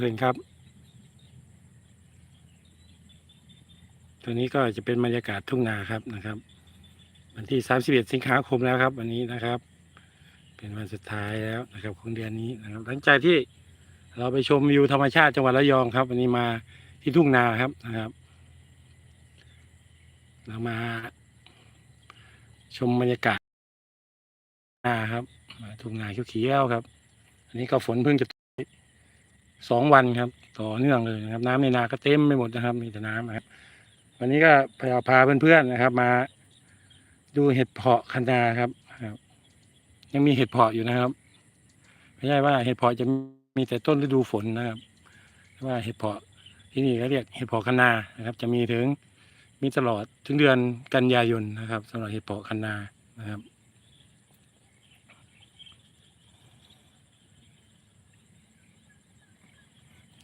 เพลินครับ ตัวนี้ก็จะเป็นบรรยากาศทุ่งนาครับนะครับ วันที่ 31 สิงหาคมแล้วครับ วันนี้นะครับ เป็นวันสุดท้ายแล้วนะครับ ของเดือนนี้นะครับ หลังจากที่เราไปชมวิวธรรมชาติจังหวัดระยองครับ วันนี้มาที่ทุ่งนาครับนะครับ เรามา ชมบรรยากาศนาครับทุ่งนาเขียวๆครับ อันนี้ก็ฝนเพิ่งจะ สองวันครับ ต่อเนื่องเลยนะครับ น้ำในนาก็เต็มไปหมดนะครับ มีแต่น้ำครับวันนี้ก็พาพาเพื่อนๆนะครับ มา ดูเห็ดเพาะคะนาครับครับ ยังมีเห็ดเพาะอยู่นะครับไม่ใช่ว่าเห็ดเพาะจะมีแต่ต้นฤดูฝนนะครับว่าเห็ดเพาะที่นี่ก็เรียกเห็ดเพาะคะนานะครับ จะมีถึงมีตลอดถึงเดือนกันยายนนะครับสำหรับเห็ดเพาะคะนานะครับ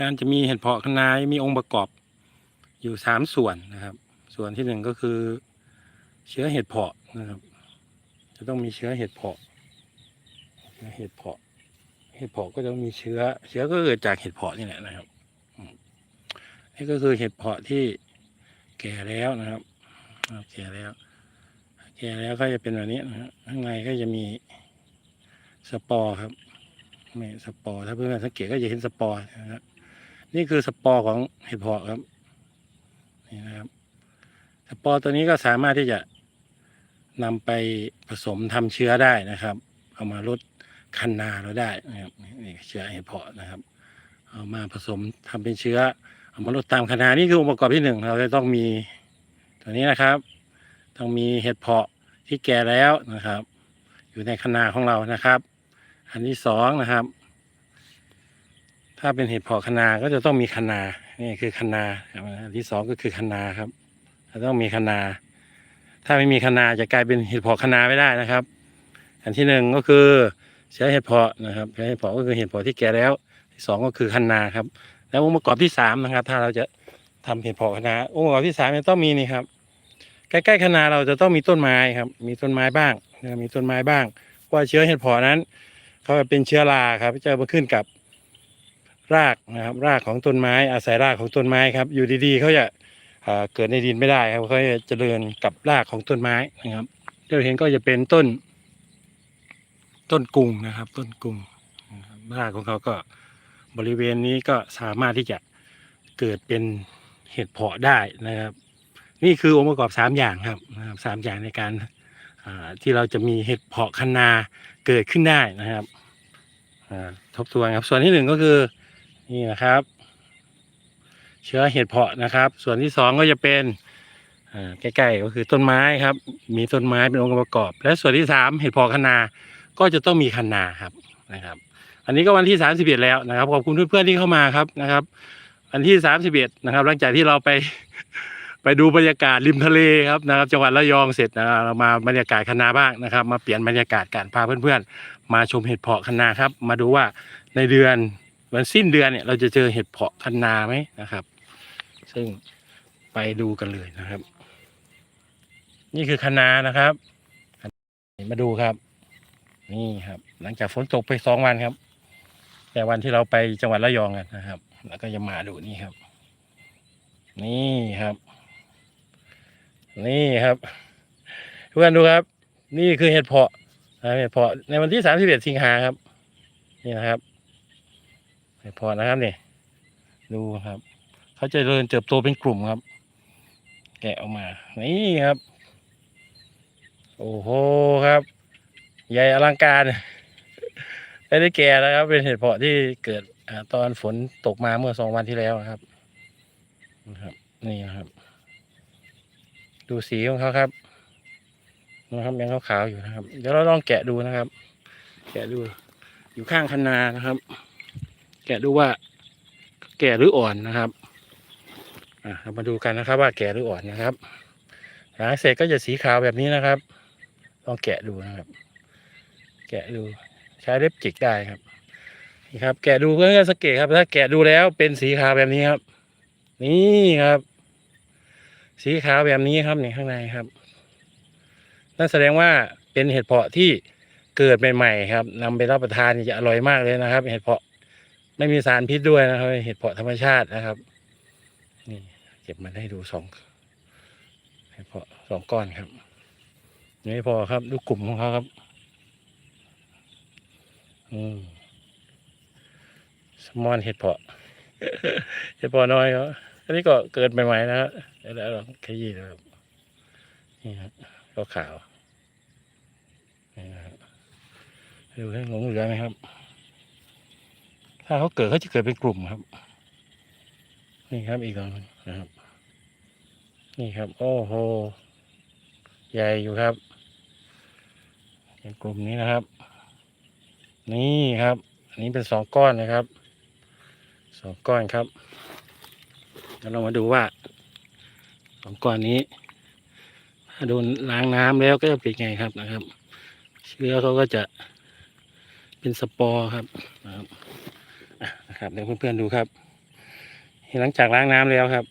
การจะมีเห็ดเพาะคะนามีองค์ประกอบอยู่สามส่วนนะครับ ส่วนที่หนึ่งก็คือ เชื้อเห็ดเพาะนะครับ จะต้องมีเชื้อเห็ดเพาะเชื้อเห็ดเพาะ เห็ดเพาะก็จะมีเชื้อ เชื้อก็เกิดจากเห็ดเพาะนี่แหละนะครับนี่ก็คือเห็ดเพาะที่แก่แล้วนะครับแก่แล้ว แก่แล้วก็จะเป็นแบบนี้นะฮะข้างในก็จะมีสปอร์ครับไม่สปอร์ถ้าเพื่อนๆสังเกตก็จะเห็นสปอร์นะครับ นี่คือสปอร์ของเห็ดเพาะครับนี่นะครับ สปอร์ตัวนี้ก็สามารถที่จะนำไปผสมทำเชื้อได้นะครับ เอามาลดคันนาเราได้นะครับนี่เชื้อเห็ดเพาะนะครับ เอามาผสมทำเป็นเชื้อ เอามาลดตามคันนานี่คือองค์ประกอบที่หนึ่งเราจะต้องมีตัวนี้นะครับ ต้องมีเห็ดเพาะที่แก่แล้วนะครับ อยู่ในคันนาของเรานะครับ อันที่สองนะครับ ถ้าเป็นเห็ดเพาะคะนาก็จะต้องมีคะนานี่คือคะนาอันที่สองก็คือคะนาครับจะต้องมีคะนา ถ้าไม่มีคะนาจะกลายเป็นเห็ดเพาะคะนาไม่ได้นะครับ อันที่หนึ่งก็คือใช้เห็ดเพาะนะครับใช้เห็ดเพาะก็คือเห็ดเพาะที่แก่แล้ว ที่สองก็คือคะนาครับ แล้วองค์ประกอบที่สามนะครับ ถ้าเราจะทำเห็ดเพาะคะนาองค์ประกอบที่สามจะต้องมีนี่ครับ ใกล้ๆคะนาเราจะต้องมีต้นไม้ครับ มีต้นไม้บ้างนะมีต้นไม้บ้างเพราะว่าเชื้อเห็ดเพาะนั้นเขาจะเป็นเชื้อราครับจะมาขึ้นกับ รากนะครับ รากของต้นไม้ อาศัยรากของต้นไม้ครับ อยู่ดีๆเขาจะเกิดในดินไม่ได้ครับเขาจะเจริญกับรากของต้นไม้นะครับที่เราเห็นก็จะเป็นต้น ต้นกุงนะครับ ต้นกุงรากของเขาก็บริเวณนี้ก็สามารถที่จะเกิดเป็นเห็ดเพาะได้นะครับ นี่คือองค์ประกอบสามอย่างครับนะครับสามอย่างในการที่เราจะมีเห็ดเพาะคะนาเกิดขึ้นได้นะครับทบทวนครับ ส่วนที่หนึ่งก็คือ นี่นะครับ เชื้อเห็ดเพาะนะครับ ส่วนที่สองก็จะเป็นใกล้ๆก็คือต้นไม้ครับ มีต้นไม้เป็นองค์ประกอบ และส่วนที่สามเห็ดเพาะคะนาก็จะต้องมีคะนาครับนะครับ อันนี้ก็วันที่สามสิบเอ็ดแล้วนะครับขอบคุณเพื่อนๆที่เข้ามาครับนะครับวันที่สามสิบเอ็ดนะครับ หลังจากที่เราไปไปดูบรรยากาศริมทะเลครับนะครับ จังหวัดระยองเสร็จนะครับเรามาบรรยากาศคะนาบ้างนะครับ มาเปลี่ยนบรรยากาศการพาเพื่อนๆ มาชมเห็ดเพาะคะนาครับ มาดูว่าในเดือน วันสิ้นเดือนเนี่ยเราจะเจอเห็ดเพาะคะนนาไหมนะครับ ซึ่งไปดูกันเลยนะครับ นี่คือคะนานะครับมาดูครับ นี่ครับ หลังจากฝนตกไปสองวันครับ แต่วันที่เราไปจังหวัดระยองกันนะครับ แล้วก็จะมาดูนี่ครับ นี่ครับ นี่ครับเพื่อนดูครับ นี่คือเห็ดเพาะเห็ดเพาะในวันที่สามสิบเอ็ดสิงหาครับ นี่นะครับ เห็ดเพาะนะครับนี่ดูครับ เขาจะเริญเติบโตเป็นกลุ่มครับ แกะออกมา นี่ครับ โอ้โหครับ ใหญ่อลังการไม่ได้แก่นะครับ เป็นเห็ดเพาะที่เกิดอตอนฝนตกมาเมื่อสองวันที่แล้วครับนะครับ นี่นะครับ ดูสีของเขาครับนะครับยังขาวๆอยู่นะครับ เดี๋ยวเราลองแกะดูนะครับ แกะดู อยู่ข้างคันนานะครับะดูว่าแก่หรืออ่อนนะครับอะเรามาดูกันนะครับ ว่าแก่หรืออ่อนนะครับหลังเสร็จก็จะสีขาวแบบนี้นะครับ ลองแกะดูนะครับ แกะดูใช้เล็บจิกได้ครับนี่ครับ แกะดูเพื่อสังเกตครับ ถ้าแกะดูแล้วเป็นสีขาวแบบนี้ครับ นี่ครับ สีขาวแบบนี้ครับนี่ข้างในครับนั่นแสดงว่าเป็นเห็ดเพาะที่เกิดใหม่ๆครับนำไปรับประทานจะอร่อยมากเลยนะครับ เห็ดเพาะ ไม่มีสารพิษด้วยนะครับเห็ดเพาะธรรมชาตินะครับ นี่เก็บมาให้ดูสองเห็ดเพาะสองก้อนครับยังไม่พอครับดูกลุ่มของเขาครับ อืมสมอนเห็ดเพาะเห็ดเพาะน้อยครับอันนี้ก็เกิดใหม่ๆนะครับเดี๋ยวเราขยี้ดูครับนี่ครับก็ขาวนี่นะครับดูให้หลงเหลือไหมครับ ถ้าเขาเกิดเขาจะเกิดเป็นกลุ่มครับ นี่ครับอีกตัวหนึงนะครับ นี่ครับ โอ้โห ใหญ่อยู่ครับเป็นกลุ่มนี้นะครับ นี่ครับ อันนี้เป็นสองก้อนนะครับ สองก้อนครับแล้วเรามาดูว่าสองก้อนนี้ ถ้าโดนล้างน้ำแล้วก็จะเป็นไงครับนะครับ เชื้อเขาก็จะเป็นสปอร์ครับนะครับ นะครับเดี๋ยวเพื่อนๆดูครับหลังจากล้างน้ำแล้วครับ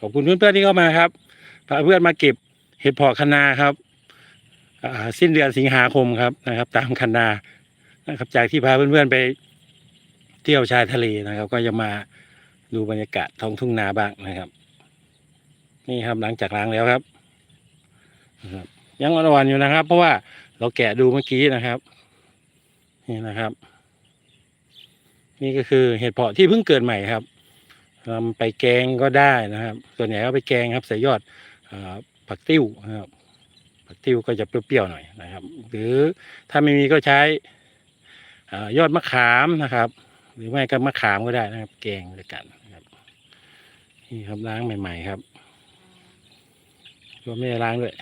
ขอบคุณเพื่อนๆที่เข้ามาครับพาเพื่อนมาเก็บเห็ดเพาะคะนาครับสิ้นเดือนสิงหาคมครับนะครับ ตามคะนานะครับจากที่พาเพื่อนๆไปเที่ยวชายทะเลนะครับ ก็จะมาดูบรรยากาศท้องทุ่งนาบ้างนะครับ นี่ครับหลังจากล้างแล้วครับนะครับยังอ่อนๆอยู่นะครับ เพราะว่าเราแกะดูเมื่อกี้นะครับ นี่นะครับ นี่ก็คือเห็ดเพาะที่เพิ่งเกิดใหม่ครับนำไปแกงก็ได้นะครับ ส่วนใหญ่ก็ไปแกงครับใส่ยอดอผักติ้วนะครับผักติ้วก็จะเปรี้ยวๆหน่อยนะครับ หรือถ้าไม่มีก็ใช้อยอดมะขามนะครับ หรือไม่ก็มะขามก็ได้นะครับ แกงด้วยกันนะครับนี่ครับล้างใหม่ ๆ ครับก็ไม่ได้ล้างด้วย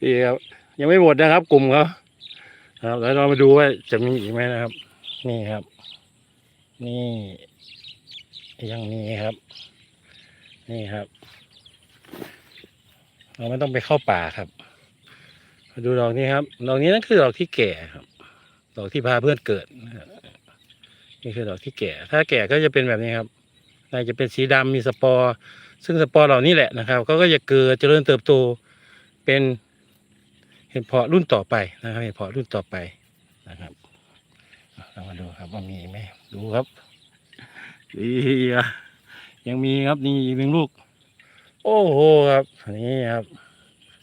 นี่ครับยังไม่หมดนะครับ กลุ่มเขาครับแล้วเรามาดูว่าจะมีอีกไหมนะครับ นี่ครับ นี่ยังมีครับ นี่ครับ เราไม่ต้องไปเข้าป่าครับ ดูดอกนี้ครับ ดอกนี้นั่นคือดอกที่แก่ครับ ดอกที่พาเพื่อนเกิดนี่คือดอกที่แก่ ถ้าแก่ก็จะเป็นแบบนี้ครับน่าจะเป็นสีดำมีสปอร์ ซึ่งสปอร์เหล่านี้แหละนะครับเขาก็จะเกิดเจริญเติบโตเป็นเห็ดเพาะรุ่นต่อไปนะครับเห็ดเพาะรุ่นต่อไปนะครับเรามาดูครับว่ามีไหม ดูครับนี่อะยังมีครับนี่อีกหนึ่งลูก โอ้โหครับอันนี้ครับ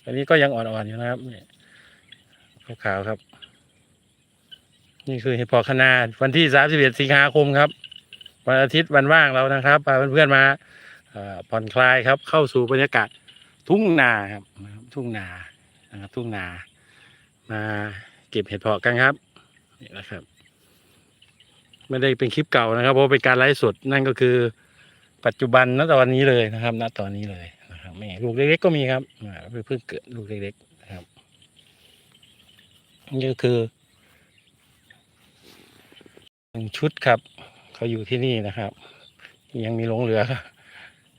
อันนี้ก็ยังอ่อนๆอยู่นะครับนี่ขาวๆครับ นี่คือเห็ดเพาะคะนาวันที่สามสิบเอ็ดสิงหาคมครับวันอาทิตย์วันว่างเรานะครับพาเพื่อนๆมาเอ่อผ่อนคลายครับ เข้าสู่บรรยากาศทุ่งนาครับนะครับ ทุ่งนานะครับทุ่งนา มาเก็บเห็ดเพาะกันครับนี่นะครับ ไม่ได้เป็นคลิปเก่านะครับ เพราะเป็นการไลฟ์สดนั่นก็คือ ปัจจุบันณตอนนี้เลยนะครับ ณตอนนี้เลยนะครับแม่ลูกเล็กๆก็มีครับเพิ่งเกิดลูกเล็กๆนะครับนี่ก็คือหนึ่งชุดครับเขาอยู่ที่นี่นะครับ ยังมีหลงเหลือ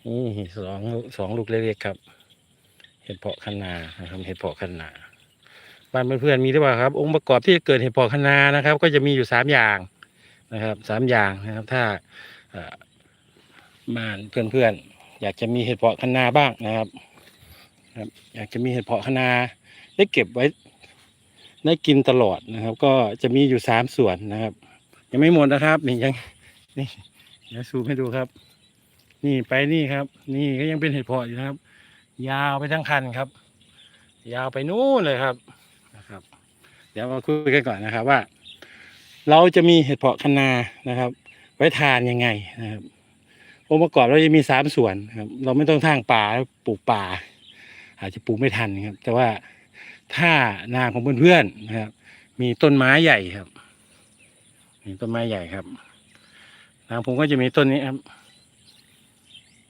นี่สองสองลูกเล็กๆครับ เห็ดเพาะคะนานะครับเห็ดเพาะคะนาบ้านเพื่อนๆมีหรือเปล่าครับ องค์ประกอบที่จะเกิดเห็ดเพาะคะนานะครับ ก็จะมีอยู่สามอย่าง นะครับสามอย่างนะครับ ถ้าบ้านเพื่อนๆ อยากจะมีเห็ดเพาะคะนาบ้างนะครับครับ อยากจะมีเห็ดเพาะคะนาได้เก็บไว้ได้กินตลอดนะครับ ก็จะมีอยู่สามส่วนนะครับ ยังไม่หมดนะครับนี่ยังนี่เดี๋ยวซูมให้ดูครับ นี่ไปนี่ครับ นี่ก็ยังเป็นเห็ดเพาะอยู่นะครับ ยาวไปทั้งคันครับ ยาวไปนู่นเลยครับนะครับ เดี๋ยวมาคุยกันก่อนนะครับว่า เราจะมีเห็ดเพาะคะนานะครับ ไว้ทานยังไงนะครับองค์ประกอบเราจะมีสามส่วนครับ เราไม่ต้องทางป่าปลูกป่า อาจจะปลูกไม่ทันครับ แต่ว่าถ้านาของเพื่อนๆนะครับ มีต้นไม้ใหญ่ครับมีต้นไม้ใหญ่ครับนาผมก็จะมีต้นนี้ครับ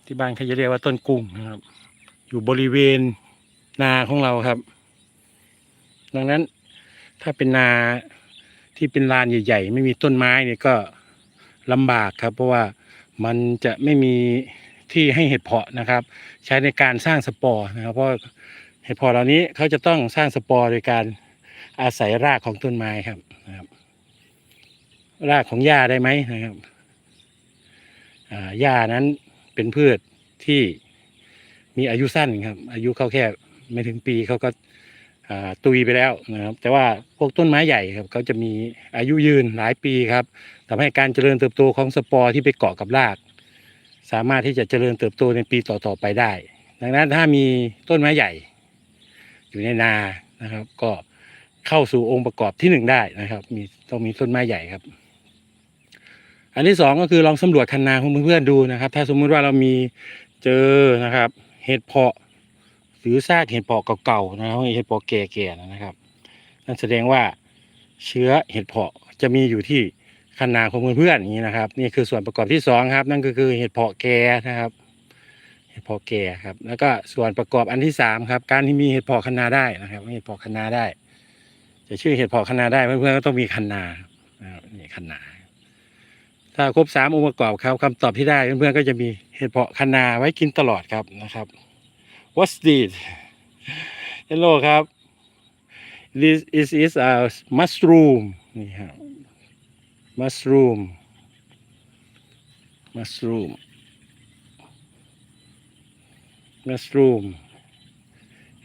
ที่บ้านเขาจะเรียกว่าต้นกุ้งนะครับ อยู่บริเวณนาของเราครับ ดังนั้นถ้าเป็นนา ที่เป็นลานใหญ่ๆ ไม่มีต้นไม้เนี่ยก็ลำบากครับ เพราะว่ามันจะไม่มีที่ให้เห็ดเพาะนะครับ ใช้ในการสร้างสปอร์นะครับ เพราะเห็ดเพาะเหล่านี้เขาจะต้องสร้างสปอร์โดยการอาศัยรากของต้นไม้ครับนะครับ รากของหญ้าได้ไหมนะครับหญ้านั้นเป็นพืชที่มีอายุสั้นครับ อายุเขาแค่ไม่ถึงปีเขาก็ ตุยไปแล้วนะครับแต่ว่าพวกต้นไม้ใหญ่ครับเขาจะมีอายุยืนหลายปีครับทำให้การเจริญเติบโตของสปอร์ที่ไปเกาะกับราก สามารถที่จะเจริญเติบโตในปีต่อๆไปได้ ดังนั้นถ้ามีต้นไม้ใหญ่ อยู่ในนานะครับ ก็เข้าสู่องค์ประกอบที่หนึ่งได้นะครับ มีต้องมีต้นไม้ใหญ่ครับ อันที่สองก็คือลองสำรวจคันนาของเพื่อนๆดูนะครับ ถ้าสมมุติว่าเรามีเจอนะครับ เห็ดเพาะ หรือซากเห็ดเพาะเก่าๆนะครับเห็ดเพาะแก่ๆนะครับ นั่นแสดงว่าเชื้อเห็ดเพาะจะมีอยู่ที่คันนาของเพื่อนๆอย่างนี้นะครับ นี่คือส่วนประกอบที่สองครับ นั่นก็คือเห็ดเพาะแก่นะครับเห็ดเพาะแก่ครับ แล้วก็ส่วนประกอบอันที่สามครับ การที่มีเห็ดเพาะคันนาได้นะครับเห็ดเพาะคันนาได้ จะชื่อเห็ดเพาะคันนาได้เพื่อนๆก็ต้องมีคันนานี่คันนาถ้าครบสามองค์ประกอบครับคำตอบที่ได้เพื่อนๆก็จะมีเห็ดเพาะคันนาไว้กินตลอดครับนะครับ What's this Hello ครับ This is is a mushroom นี่ครับ mushroom mushroom mushroom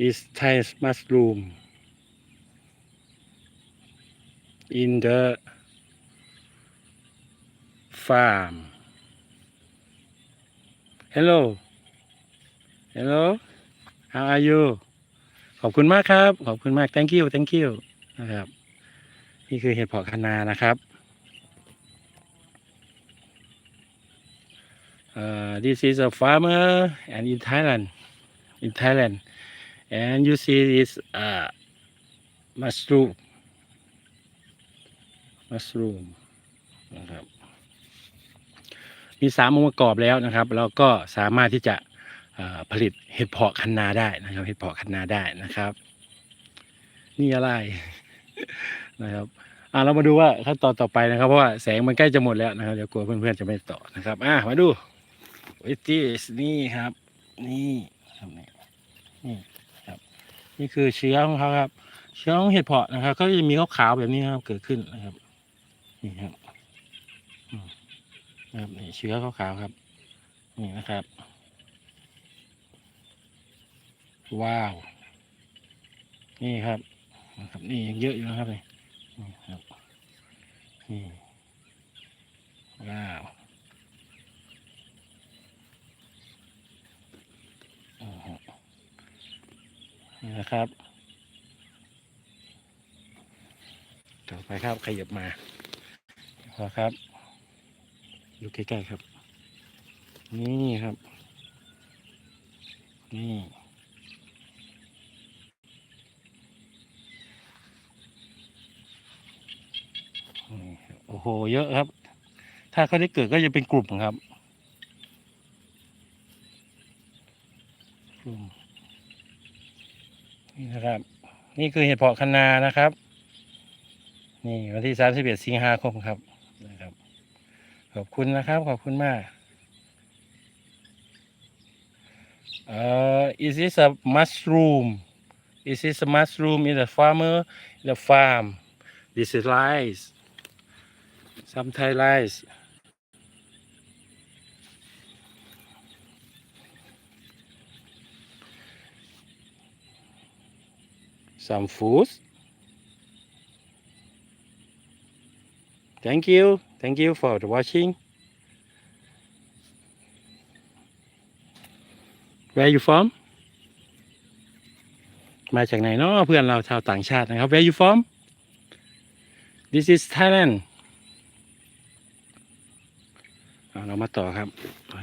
is Thai mushroom in the farm Hello Hello How are you ขอบคุณมากครับ ขอบคุณมาก thank you thank you นะครับ นี่คือเห็ดเผาะคะนานะครับ uh, this is a farmer and in Thailand in Thailand and you see this uh, mushroom mushroom นะครับ มีสามองค์ประกอบแล้วนะครับ เราก็สามารถที่จะ ผลิตเห็ดเพาะคันนาได้นะครับ เห็ดเพาะคันนาได้นะครับ นี่อะไรนะครับอ่าเรามาดูว่าขั้นตอนต่อไปนะครับเพราะว่าแสงมันใกล้จะหมดแล้วนะครับเดี๋ยวกลัวเพื่อนๆจะไม่ต่อนะครับอ่ามาดูวิธีนี่ครับ นี่ครับนี่นี่ครับ นี่คือเชื้อของเขาครับ เชื้อของเห็ดเพาะนะครับ ก็จะมีขาวๆแบบนี้ครับเกิดขึ้นนะครับ นี่ครับนะครับนี่เชื้อขาวๆครับ นี่นะครับ ว้าว นี่ครับนะครับนี่ยังเยอะอยู่นะครับนี่นี่ครับนี่ว้าวนี่นะครับ ต่อไปครับขยับมาพอครับ อยู่ใกล้ๆครับ นี่ครับ นี่ครับโอ้โหเยอะครับ ถ้าเขาได้เกิดก็จะเป็นกลุ่มครับกลุ่มนี่นะครับ นี่คือเห็ดเพาะคะนานะครับ นี่วันที่สามสิบเอ็ดสิงหาคมครับนะครับ ขอบคุณนะครับ ขอบคุณมากเอ่อ is this a mushroom is this a mushroom in the farmer the farm this is rice some Thai rice some food thank you thank you for watching where you from มาจากไหนเนาะเพื่อนเราชาวต่างชาตินะครับ where you from this is Thailand เรามาต่อครับ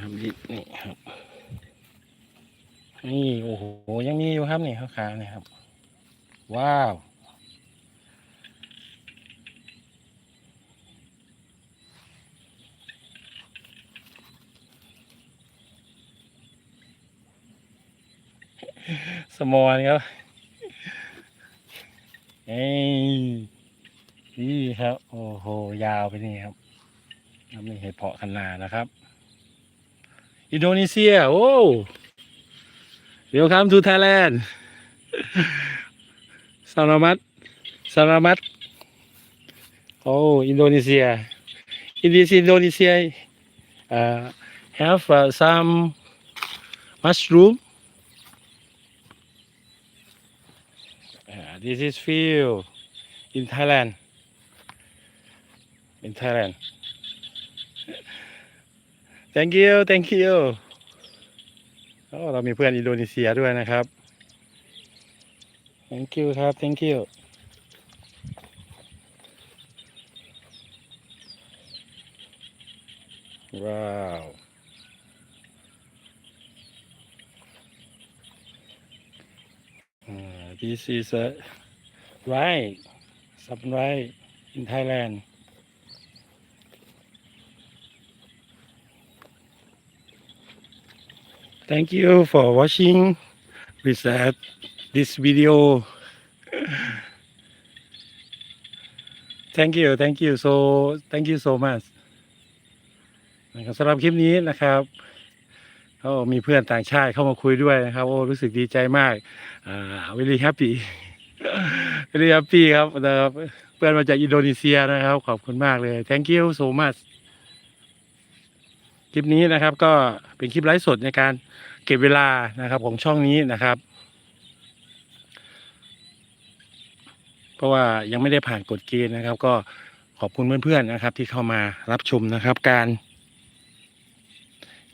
ครับนี่นี่ครับ นี่โอ้โหยังมีอยู่ครับนี่ขาวๆนี่ครับ ว้าวสมอนครับเอ้ยนี่ครับ โอ้โห ยาวไปนี่ครับ ครับนี่เห็ดเพาะคันนานะครับ อินโดนีเซีย โอ้เดี๋ยวครับทูไทยแลนด์สารมัดสารมัดโอ้อินโดนีเซียอินโดนีเซียอินโดนีเซีย have uh, some mushroom uh, this is field in Thailand in Thailand thank you thank you โอ้เรามีเพื่อนอินโดนีเซียด้วยนะครับ thank you ครับ thank you ว้าว Uh, this is a right, some right in Thailand. Thank you for watching with that this video. thank you, thank you so, thank you so much นะครับสำหรับคลิปนี้นะครับก็มีเพื่อนต่างชาติเข้ามาคุยด้วยนะครับ โอ้รู้สึกดีใจมากอ่า very happy very happy ครับนะครับเพื่อนมาจากอินโดนีเซียนะครับ ขอบคุณมากเลย thank you so much คลิปนี้นะครับ ก็เป็นคลิปไลฟ์สดในการเก็บเวลานะครับของช่องนี้นะครับ เพราะว่ายังไม่ได้ผ่านกฎเกณฑ์นะครับ ก็ขอบคุณเพื่อนๆนะครับ ที่เข้ามารับชมนะครับ การ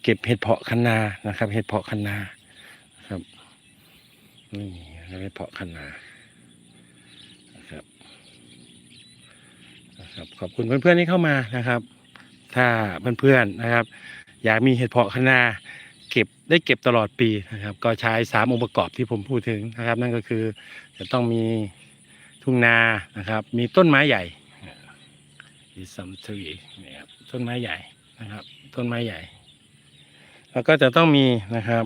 เก็บเห็ดเพาะคันนานะครับ เห็ดเพาะคันนานะครับนี่เห็ดเพาะคันนานะครับนะครับ ขอบคุณเพื่อนๆที่เข้ามานะครับ ถ้าเพื่อนๆนะครับ อยากมีเห็ดเพาะคะนาเก็บได้เก็บตลอดปีนะครับ ก็ใช้สามองค์ประกอบที่ผมพูดถึงนะครับ นั่นก็คือจะต้องมีทุ่งนานะครับ มีต้นไม้ใหญ่มีซัมทรีนะครับต้นไม้ใหญ่นะครับ ต้นไม้ใหญ่ แล้วก็จะต้องมีนะครับ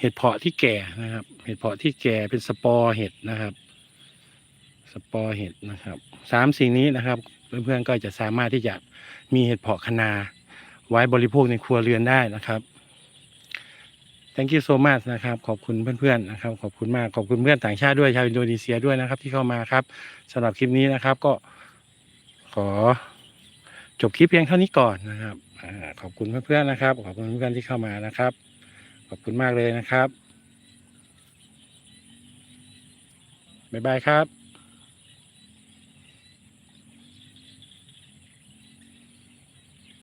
เห็ดเพาะที่แก่นะครับ เห็ดเพาะที่แก่เป็นสปอร์เห็ดนะครับ สปอร์เห็ดนะครับสามสิ่งนี้นะครับ เพื่อนๆก็จะสามารถที่จะมีเห็ดเพาะคะนาไว้บริโภคในครัวเรือนได้นะครับ thank you so much นะครับ ขอบคุณเพื่อนๆนะครับ ขอบคุณมาก ขอบคุณเพื่อนต่างชาติด้วยชาวอินโดนีเซียด้วยนะครับ ที่เข้ามาครับสำหรับคลิปนี้นะครับ ก็ขอจบคลิปเพียงเท่านี้ก่อนนะครับอขอบคุณเพื่อนๆนะครับ ขอบคุณเพื่อนๆที่เข้ามานะครับ ขอบคุณมากเลยนะครับบ๊ายบายครับ